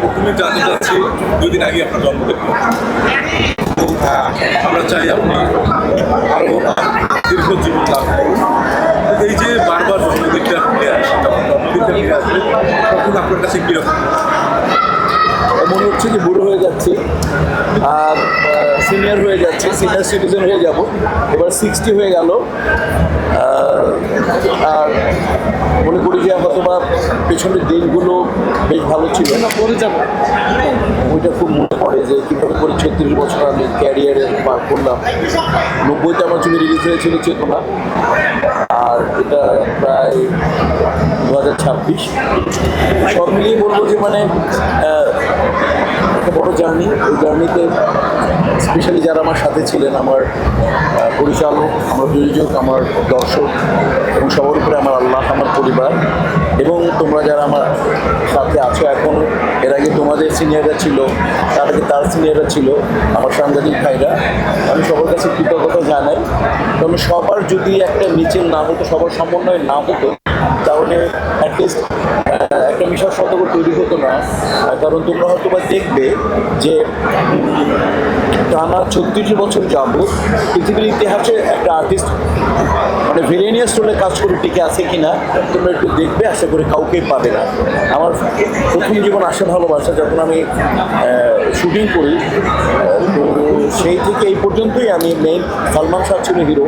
প্রথমে জানতে চাচ্ছি দুই দিন আগে আপনার জন্মদিন আমরা চাই আপনি আরও দীর্ঘ জীবন লাভ করুন। এই যে বারবার জন্মদিনটা আপনি আসেন যখন জন্মদিনটা নিয়ে আসবে, তখন আপনার কাছে কীরকম হচ্ছে যে বুড়ো হয়ে যাচ্ছে আর সিনিয়র হয়ে যাচ্ছে সিনিয়র সিটিজেন হয়ে যাব। এবার সিক্সটি হয়ে গেল আর মনে করি যে হয়তো বা পেছনের দিনগুলো বেশ ভালো ছিল। পরে যাব। ওইটা খুব মনে পড়ে যে কীভাবে করে ছত্রিশ বছর আমি ক্যারিয়ারে পার করলাম। নব্বইতে আমার ছবি রিলিজ হয়েছিল চেতনা আর এটা প্রায় দু হাজার ছাব্বিশ। সব মিলিয়ে বলব যে মানে একটা বড় জার্নি। ওই জার্নিতে স্পেশালি যারা আমার সাথে ছিলেন, আমার পরিচালক, আমার প্রযোজক, আমার দর্শক এবং সবার উপরে আমার আল্লাহ, আমার পরিবার এবং তোমরা যারা আমার সাথে আছো এখন, এর আগে তোমাদের সিনিয়ররা ছিল, তার আগে তার সিনিয়ররা ছিল, আমার সাংবাদিক ভাইরা, আমি সবার কাছে কৃতজ্ঞতা জানাই। কারণ সবার যদি একটা মিছিল না হতো, সবার সমন্বয় না হতো, তাহলে অ্যাটলিস্ট একটা মিশর শতক তৈরি হতো না কারণ তোমরা হয়তো বা দেখবে যে টানা ছত্রিশ বছর যাব পৃথিবীর ইতিহাসে একটা আর্টিস্ট মানে ভেরিয়ানিয়াস রোলে কাজ করে টিকে আছে কিনা, তোমরা একটু দেখবে, আশা করি কাউকেই পাবে না। আমার প্রথম জীবন আসে ভালোবাসা যখন আমি শুটিং করি তো সেই থেকে এই পর্যন্তই আমি মেইন সালমান শাহ ছিল হিরো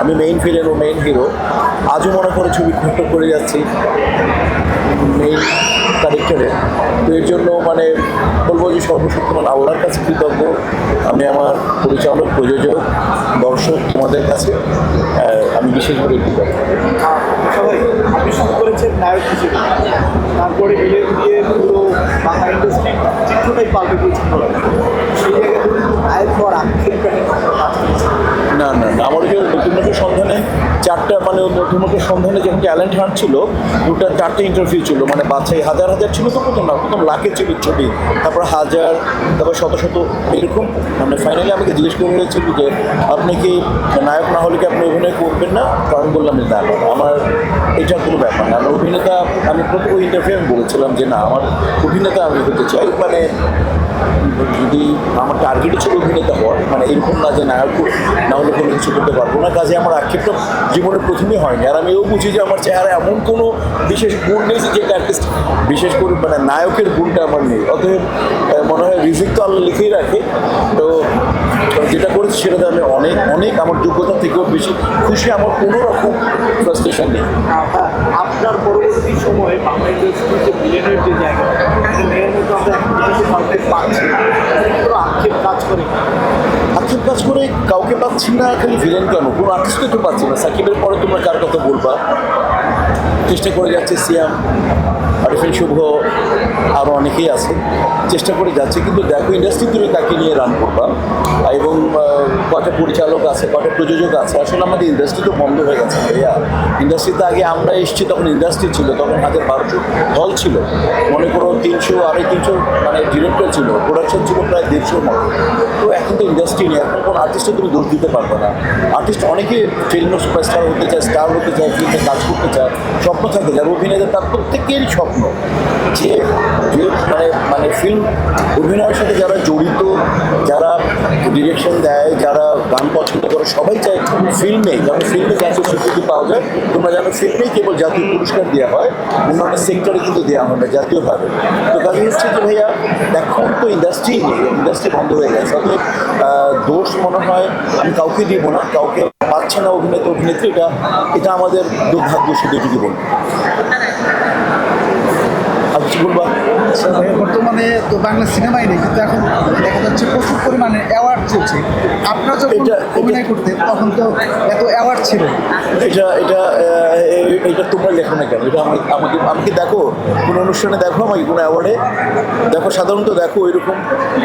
আমি মেইন ভিলেন ও মেইন হিরো আজও মনে করে ছবি খুব করে যাচ্ছি। মেইন ক্যারেক্টারে তো এর জন্য মানে বলব যে সর্বশক্তিমান আল্লাহর কাছে কৃতজ্ঞ। আমি আমার পরিচালক, প্রযোজক, দর্শক তোমাদের কাছে আমি বিশেষভাবে কৃতজ্ঞ। করেছেন তারপরে হওয়ার না না আমার যে নতুনত্ব সন্ধানে চারটা মানে নতুনত্ব সন্ধানে যখন ট্যালেন্ট হান্ট ছিল, দুটা, চারটে ইন্টারভিউ ছিল। মানে বাছাই হাজার হাজার ছিল তো প্রথম না প্রথম লাখে ছিল ছবি। তারপর হাজার, তারপর শত শত এরকম। মানে ফাইনালি আমাকে জিজ্ঞেস করে হয়েছিল যে, আপনি কি নায়ক না হলে কি আপনি অভিনয় করবেন না? কারণ বললাম যে, না আমার এটা কোনো ব্যাপার না। আমার অভিনেতা, আমি প্রথম ইন্টারভিউ আমি বলেছিলাম যে, না, আমার অভিনেতা আমি হতে চাই। মানে যদি আমার টার্গেটই ছিল অভিনেতা হওয়ার মানে এরকম না যে নায়ক না হলে কোনো কিছু করতে পারব না। কাজে আমার আক্ষেপটা জীবনে প্রথমেই হয়নি। আর আমি এও বুঝি যে আমার চেহারা এমন কোনো বিশেষ গুণ নেই যে অ্যাটলিস্ট বিশেষ করে মানে নায়কের গুণটা আমার নেই। অতএব মনে হয় রিজিক তো আল্লাহ লিখেই রাখে। তো যেটা করেছি সেটাতে আমি অনেক অনেক আমার যোগ্যতা থেকেও বেশি খুশি আমার কোনো রকম ফ্রাস্ট্রেশন নেই। আপনার পরবর্তী সময়ে বাংলা যে জায়গা আক্ষেপ কাজ করে আক্ষেপ কাজ করে কাউকে পাচ্ছি না, খালি ভিলেন কেন? কোনো আর্টিস্টকে তো পাচ্ছি না। সাকিবের পরে তোমরা কার কথা বলবা? চেষ্টা করে যাচ্ছে সিয়াম, আরিফিন শুভ আরও অনেকেই আছে। চেষ্টা করে যাচ্ছে, কিন্তু দেখো ইন্ডাস্ট্রি তুমি কাকে নিয়ে রান করবা। এবং কটা পরিচালক আছে কটা প্রযোজক আছে। আসলে আমাদের ইন্ডাস্ট্রি তো বন্ধ হয়ে গেছে ভাইয়া। ইন্ডাস্ট্রিতে আগে আমরা এসেছি তখন ইন্ডাস্ট্রি ছিল, তখন হাজার বারোশো হল ছিল। মনে করো তিনশো, আড়াই তিনশো মানে ডিরেক্টর ছিল। প্রোডাকশন ছিল প্রায় দেড়শোর মতো। তো এখন তো ইন্ডাস্ট্রি নেই। এখন কোনো আর্টিস্টে তুমি দোষ দিতে পারবে না। আর্টিস্ট অনেকে ফিল্ম সুপারস্টার হতে চায় স্টার হতে চায় ফিল্মে কাজ করতে চায়। স্বপ্ন থাকে যারা, অভিনেতা তার প্রত্যেকেরই স্বপ্ন। যে যে মানে মানে ফিল্ম অভিনয়ের সাথে যারা জড়িত, যারা ডিরেকশন দেয় যারা গান পছন্দ করে সবাই চায় ফিল্মে যেমন ফিল্মে জাতীয় স্বীকৃতি পাওয়া যায়। তোমরা জানো ফিল্মেই কেবল জাতীয় পুরস্কার দেওয়া হয় অন্যান্য সেক্টরে কিন্তু দেওয়া হয় না জাতীয়ভাবে। তো কাজে হচ্ছে যে ভাইয়া এখন তো ইন্ডাস্ট্রি নেই ইন্ডাস্ট্রি বন্ধ হয়ে গেছে। আহ, দোষ মনে হয় আমি কাউকে দিব না কাউকে পাচ্ছে না অভিনেতা অভিনেত্রী এটা এটা আমাদের দুর্ভাগ্য শুধু এটুকু বলব? বলবা বর্তমানে তো বাংলা সিনেমাই নেই কিন্তু এখন দেখা যাচ্ছে প্রচুর পরিমাণে অ্যাওয়ার্ড চলছে। আপনারা যখন অভিনয় করতেন তখন তো এত অ্যাওয়ার্ড ছিল এটা এটা এটা তোমরা লেখো না কেন? এটা আমাকে আমাকে আমাকে দেখো কোনো অনুষ্ঠানে দেখো আমাকে কোনো অ্যাওয়ার্ডে দেখো সাধারণত দেখো এরকম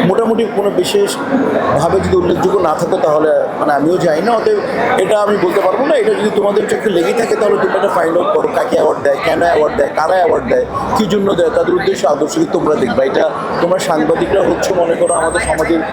মোটামুটি কোনো বিশেষভাবে যদি উল্লেখযোগ্য না থাকে তাহলে মানে আমিও যাই না অতএব এটা আমি বলতে পারব না। এটা যদি তোমাদের চোখে লেগে থাকে তাহলে তোমরা এটা ফাইন্ড আউট করো কাকে অ্যাওয়ার্ড দেয় কেন অ্যাওয়ার্ড দেয় কারা অ্যাওয়ার্ড দেয় কী জন্য দেয় তাদের উদ্দেশ্য আদর্শ তোমরা দেখবা। এটা তোমরা সাংবাদিকরা হচ্ছে মনে করো আমাদের সমাজের